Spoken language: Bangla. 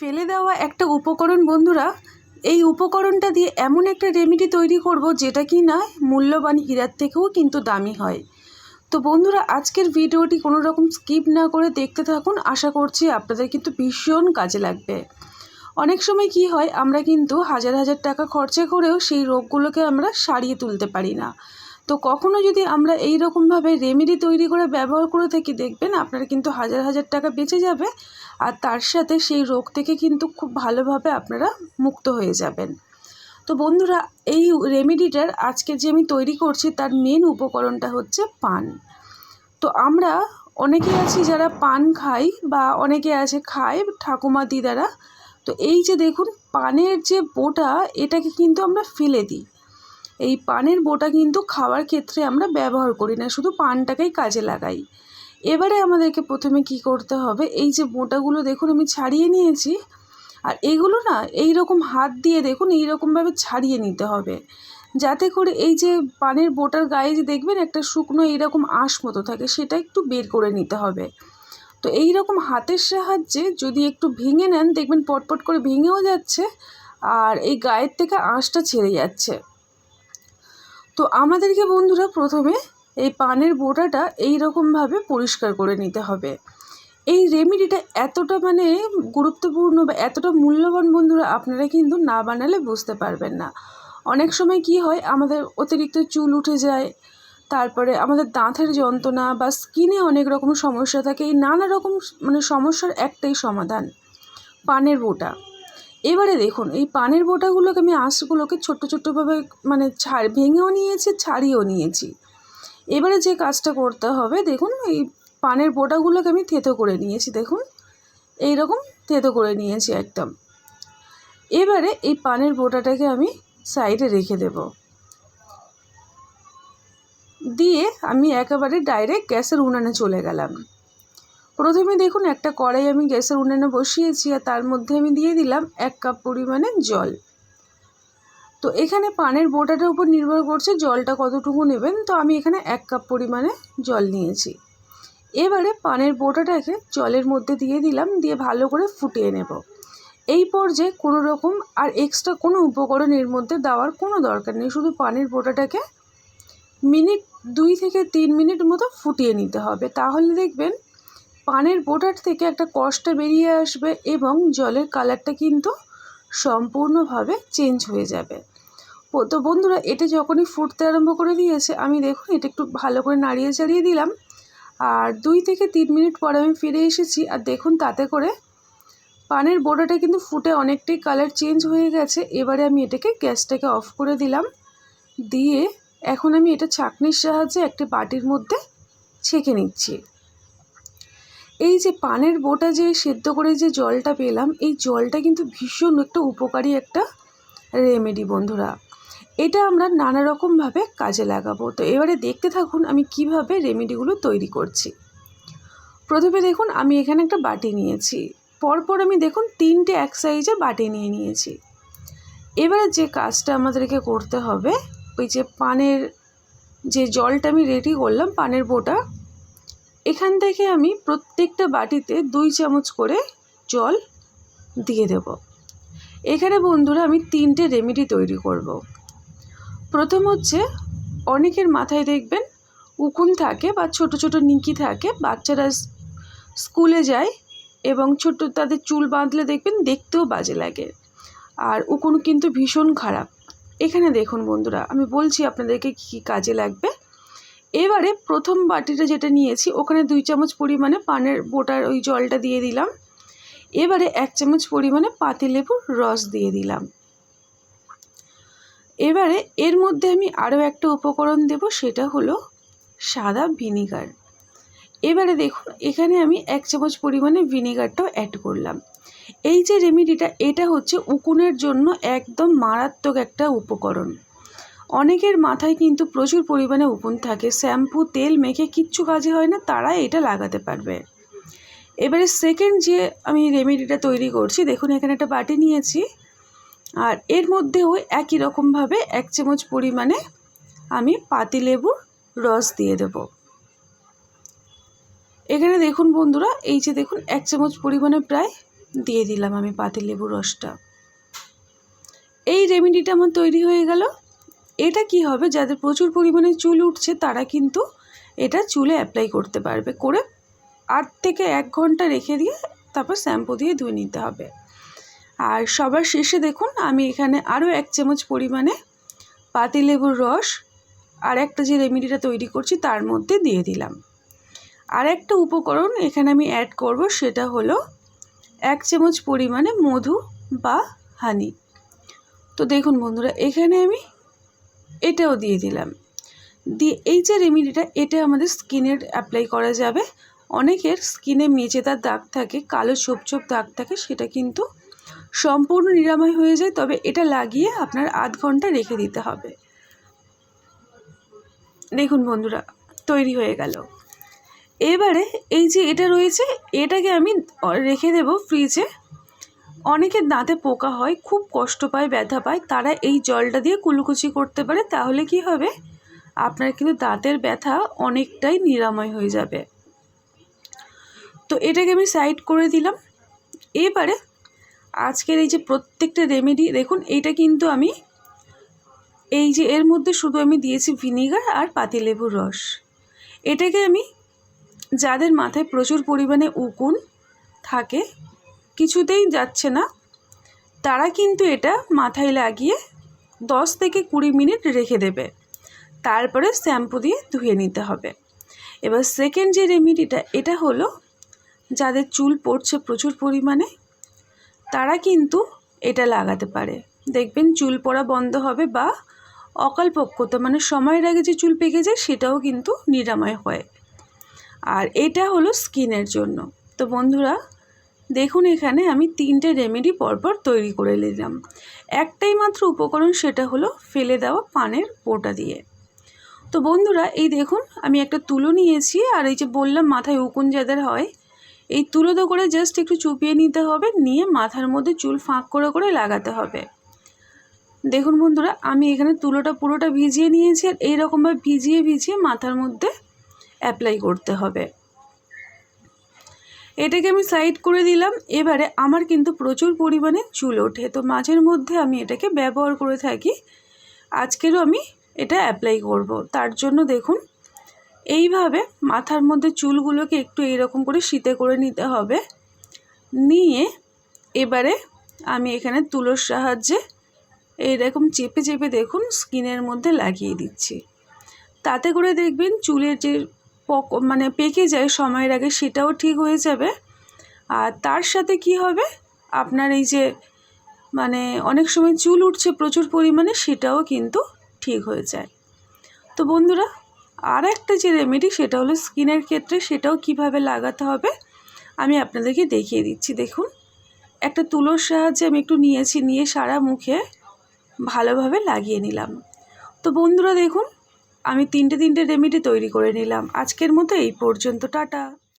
ফেলে দেওয়া একটা উপকরণ, বন্ধুরা। এই উপকরণটা দিয়ে এমন একটা রেমেডি তৈরি করব যেটা কি না মূল্যবান হীরার থেকেও কিন্তু দামি হয়। তো বন্ধুরা, আজকের ভিডিওটি কোনো রকম স্কিপ না করে দেখতে থাকুন। আশা করছি আপনাদের কিন্তু ভীষণ কাজে লাগবে। অনেক সময় কি হয়, আমরা কিন্তু হাজার হাজার টাকা খরচা করেও সেই রোগগুলোকে আমরা সারিয়ে তুলতে পারি না। তো কখনো যদি আমরা এই রকমভাবে রেমেডি তৈরি করে ব্যবহার করে থাকি, দেখবেন আপনার কিন্তু হাজার হাজার টাকা বেঁচে যাবে। আর তার সাথে সেই রোগ থেকে কিন্তু খুব ভালোভাবে আপনারা মুক্ত হয়ে যাবেন। তো বন্ধুরা, এই রেমেডিটার আজকে যে আমি তৈরি করছি তার মেন উপকরণটা হচ্ছে পান। তো আমরা অনেকে আছি যারা পান খাই বা অনেকে আছে খায় ঠাকুমা দিদারা। তো এই যে দেখুন, পানের যে বোটা, এটাকে কিন্তু আমরা ফেলে দিই। এই পানের বোটা কিন্তু খাওয়ার ক্ষেত্রে আমরা ব্যবহার করি না, শুধু পানটাকেই কাজে লাগাই। এবারে আমাদেরকে প্রথমে কি করতে হবে? এই যে বোটাগুলো দেখুন, আমি ছাড়িয়ে নিয়েছি। আর এগুলো না এই রকম হাত দিয়ে দেখুন এই রকমভাবে ছাড়িয়ে নিতে হবে। যাতে করে এই যে পানের বোটার গায়ে যে দেখবেন, একটা শুকনো এইরকম আঁশ মতো থাকে, সেটা একটু বের করে নিতে হবে। তো এই রকম হাতের সাহায্যে যদি একটু ভেঙে নেন, দেখবেন পটপট করে ভেঙেও যাচ্ছে আর এই গায়ের থেকে আঁশটা ছেড়ে যাচ্ছে। তো আমাদেরকে বন্ধুরা প্রথমে এই পানের বোটাটা এই রকমভাবে পরিষ্কার করে নিতে হবে। এই রেমেডিটা এতটা মানে গুরুত্বপূর্ণ বা এতটা মূল্যবান বন্ধুরা আপনারা কিন্তু না বানালে বুঝতে পারবেন না। অনেক সময় কি হয়, আমাদের অতিরিক্ত চুল উঠে যায়, তারপরে আমাদের দাঁতের যন্ত্রণা বা স্কিনে অনেক রকম সমস্যা থাকে, এই নানা রকম মানে সমস্যার একটাই সমাধান, পানের বোটা। এবারে দেখুন, এই পানের বোটাগুলোকে আমি আঁশগুলোকে ছোট্ট ছোট্টভাবে মানে ছাড়, ভেঙেও নিয়েছি, ছাড়িয়েও নিয়েছি। এবারে যে কাজটা করতে হবে, দেখুন এই পানের বোটাগুলোকে আমি থেতো করে নিয়েছি, দেখুন। এই রকম থেতো করে নিয়েছি একদম এবারে এই পানের বোটাটাকে আমি সাইডে রেখে দেব। দিয়ে আমি একেবারে ডাইরেক্ট গ্যাসের উনানে চলে গেলাম। প্রথমে দেখুন একটা কড়াই আমি গ্যাসের উনানে বসিয়েছি আর তার মধ্যে আমি দিয়ে দিলাম এক কাপ পরিমাণে জল। তো এখানে পানের বোটাটার উপর নির্ভর করছে জলটা কতটুকু নেবেন। তো আমি এখানে এক কাপ পরিমাণে জল নিয়েছি। এবারে পানের বোটাটাকে জলের মধ্যে দিয়ে দিলাম, দিয়ে ভালো করে ফুটিয়ে নেব। এই পর্যায়ে কোনো রকম আর এক্সট্রা কোনো উপকরণ এর মধ্যে দেওয়ার কোনো দরকার নেই। শুধু পানের বোটাটাকে মিনিট দুই থেকে তিন মিনিট মতো ফুটিয়ে নিতে হবে। তাহলে দেখবেন পানের বোটার থেকে একটা কষটা বেরিয়ে আসবে এবং জলের কালারটা কিন্তু সম্পূর্ণভাবে চেঞ্জ হয়ে যাবে। তো বন্ধুরা, এটা যখনই ফুটতে আরম্ভ করে দিয়েছে, আমি দেখুন এটা একটু ভালো করে নাড়িয়ে চাড়িয়ে দিলাম। আর দুই থেকে তিন মিনিট পরে আমি ফিরে এসেছি, আর দেখুন তাতে করে পানের বোটাটা কিন্তু ফুটে অনেকটাই কালার চেঞ্জ হয়ে গেছে। এবারে আমি এটাকে গ্যাসটাকে অফ করে দিলাম। দিয়ে এখন আমি এটা ছাঁকনির সাহায্যে একটি বাটির মধ্যে ছেঁকে নিচ্ছি। এই যে পানের বোটা যে সেদ্ধ করে যে জলটা পেলাম, এই জলটা কিন্তু ভীষণ একটা উপকারী একটা রেমেডি বন্ধুরা। এটা আমরা নানা রকমভাবে কাজে লাগাবো। তো এবারে দেখতে থাকুন আমি কীভাবে রেমেডিগুলো তৈরি করছি। প্রথমে দেখুন আমি এখানে একটা বাটি নিয়েছি। পরপর আমি দেখুন তিনটে এক সাইজে বাটি নিয়ে নিয়েছি। এবারে যে কাজটা আমাদেরকে করতে হবে, ওই যে পানের যে জলটা আমি রেডি করলাম, পানের বোটা, এখান থেকে আমি প্রত্যেকটা বাটিতে দুই চামচ করে জল দিয়ে দেব। এখানে বন্ধুরা আমি তিনটে রেমেডি তৈরি করব। প্রথম হচ্ছে অনেকের মাথায় দেখবেন উকুন থাকে বা ছোট ছোট নিকি থাকে, বাচ্চারা স্কুলে যায় এবং ছোট তাদের চুল বাঁধলে দেখবেন দেখতেও বাজে লাগে। আর উকুন কিন্তু ভীষণ খারাপ। এখানে দেখুন বন্ধুরা, আমি বলছি আপনাদেরকে কী কাজে লাগবে। এবারে প্রথম বাটিটা যেটা নিয়েছি, ওখানে দুই চামচ পরিমাণে পানের বোটার ওই জলটা দিয়ে দিলাম। এবারে এক চামচ পরিমাণে পাতিলেবুর রস দিয়ে দিলাম। এবারে এর মধ্যে আমি আরও একটা উপকরণ দেব, সেটা হলো সাদা ভিনিগার। এবারে দেখুন, এখানে আমি এক চামচ পরিমাণে ভিনিগারটাও অ্যাড করলাম। এই যে রেমেডিটা এটা হচ্ছে উকুনের জন্য একদম মারাত্মক একটা উপকরণ। অনেকের মাথায় কিন্তু প্রচুর পরিমাণে উকুন থাকে, শ্যাম্পু, তেল মেখে কিচ্ছু কাজে হয় না, তারা এটা লাগাতে পারবে। এবারে সেকেন্ড যে আমি রেমেডিটা তৈরি করছি, দেখুন, এখানে একটা বাটি নিয়েছি। আর এর মধ্যেও একই রকমভাবে এক চামচ পরিমাণে আমি পাতিলেবুর রস দিয়ে দেব। এখানে দেখুন বন্ধুরা, এই যে দেখুন, এক চামচ পরিমাণে প্রায় দিয়ে দিলাম আমি পাতিলেবুর রসটা। এই রেমেডিটা আমার তৈরি হয়ে গেল। এটা কি হবে? যাদের প্রচুর পরিমাণে চুল উঠছে, তারা কিন্তু এটা চুলে অ্যাপ্লাই করতে পারবে। করে আট থেকে এক ঘণ্টা রেখে দিয়ে তারপর শ্যাম্পু দিয়ে ধুয়ে নিতে হবে। আর সবার শেষে দেখুন, আমি এখানে আরও এক চামচ পরিমাণে পাতিলেবুর রস আর একটা যে রেমেডিটা তৈরি করছি তার মধ্যে দিয়ে দিলাম। আর একটা উপকরণ এখানে আমি অ্যাড করব, সেটা হলো এক চামচ পরিমাণে মধু বা হানি। তো দেখুন বন্ধুরা, এখানে আমি এটাও দিয়ে দিলাম। দিয়ে এই যে রেমেডিটা, এটা আমাদের স্কিনের অ্যাপ্লাই করা যাবে। অনেকের স্কিনে মেচেদার দাগ থাকে, কালো ছোপ ছোপ দাগ থাকে, সেটা কিন্তু সম্পূর্ণ নিরাময় হয়ে যায়, তবে এটা লাগিয়ে আপনার আধ ঘণ্টা রেখে দিতে হবে। দেখুন বন্ধুরা, তৈরি হয়ে গেল। এবারে এই যে এটা রয়েছে, এটাকে আমি রেখে দেব ফ্রিজে। অনেকের দাঁতে পোকা হয়, খুব কষ্ট পায়, ব্যথা পায়, তারা এই জলটা দিয়ে কুলুকুচি করতে পারে, তাহলে কি হবে? আপনার কিন্তু দাঁতের ব্যথা অনেকটাই নিরাময় হয়ে যাবে। তো এটাকে আমি সাইড করে দিলাম। এবারে আজকের এই যে প্রত্যেকটা রেমেডি দেখুন, এইটা কিন্তু আমি এই যে এর মধ্যে শুধু আমি দিয়েছি ভিনিগার আর পাতিলেবুর রস। এটাকে আমি যাদের মাথায় প্রচুর পরিমাণে উকুন থাকে, কিছুতেই যাচ্ছে না, তারা কিন্তু এটা মাথায় লাগিয়ে দশ থেকে কুড়ি মিনিট রেখে দেবে। তারপরে শ্যাম্পু দিয়ে ধুয়ে নিতে হবে। এবার সেকেন্ড যে রেমিডিটা এটা হলো যাদের চুল পড়ছে প্রচুর পরিমাণে তারা কিন্তু এটা লাগাতে পারে। দেখবেন চুল পড়া বন্ধ হবে বা অকালপক্কতা মানে সময়ের আগে যে চুল পেকে যায় সেটাও কিন্তু নিরাময় হয়। আর এটা হলো স্কিনের জন্য। তো বন্ধুরা, দেখুন এখানে আমি তিনটে রেমেডি পরপর তৈরি করে নিলাম। একটাই মাত্র উপকরণ সেটা হলো ফেলে দেওয়া পানের পোটা দিয়ে। তো বন্ধুরা, এই দেখুন আমি একটা তুলো নিয়েছি আর এই যে বললাম মাথায় উকুন যাদের হয় এই তুলোতে করে জাস্ট একটু চুপিয়ে নিতে হবে, নিয়ে মাথার মধ্যে চুল ফাঁক করে করে লাগাতে হবে। দেখুন বন্ধুরা, আমি এখানে তুলোটা পুরোটা ভিজিয়ে নিয়েছি আর এইরকমভাবে ভিজিয়ে ভিজিয়ে মাথার মধ্যে অ্যাপ্লাই করতে হবে। এটাকে আমি সাইড করে দিলাম, এবারে আমার কিন্তু প্রচুর পরিমাণে চুল ওঠে, তো মাঝের মধ্যে আমি এটাকে ব্যবহার করে থাকি। আজকেরও আমি এটা অ্যাপ্লাই করব, তার জন্য দেখুন এইভাবে মাথার মধ্যে চুলগুলোকে একটু এইরকম করে শীতে করে নিতে হবে। নিয়ে এবারে আমি এখানে তুলোর সাহায্যে এইরকম চেপে চেপে দেখুন স্কিনের মধ্যে লাগিয়ে দিচ্ছি। তাতে করে দেখবেন চুলের যে পক মানে পেকে যায় সময়ের আগে সেটাও ঠিক হয়ে যাবে। আর তার সাথে কি হবে? আপনার এই যে মানে অনেক সময় চুল উঠছে প্রচুর পরিমাণে সেটাও কিন্তু ঠিক হয়ে যায়। তো বন্ধুরা আর একটা যে রেমেডি সেটা হলো স্কিনের ক্ষেত্রে সেটাও কীভাবে লাগাতে হবে, আমি আপনাদেরকে দেখিয়ে দিচ্ছি। দেখুন, একটা তুলোর সাহায্যে আমি একটু নিয়েছি, নিয়ে সারা মুখে ভালোভাবে লাগিয়ে নিলাম। তো বন্ধুরা দেখুন, আমি তিনটে তিনটে রেমেডি তৈরি করে নিলাম। আজকের মতো এই পর্যন্ত, টাটা।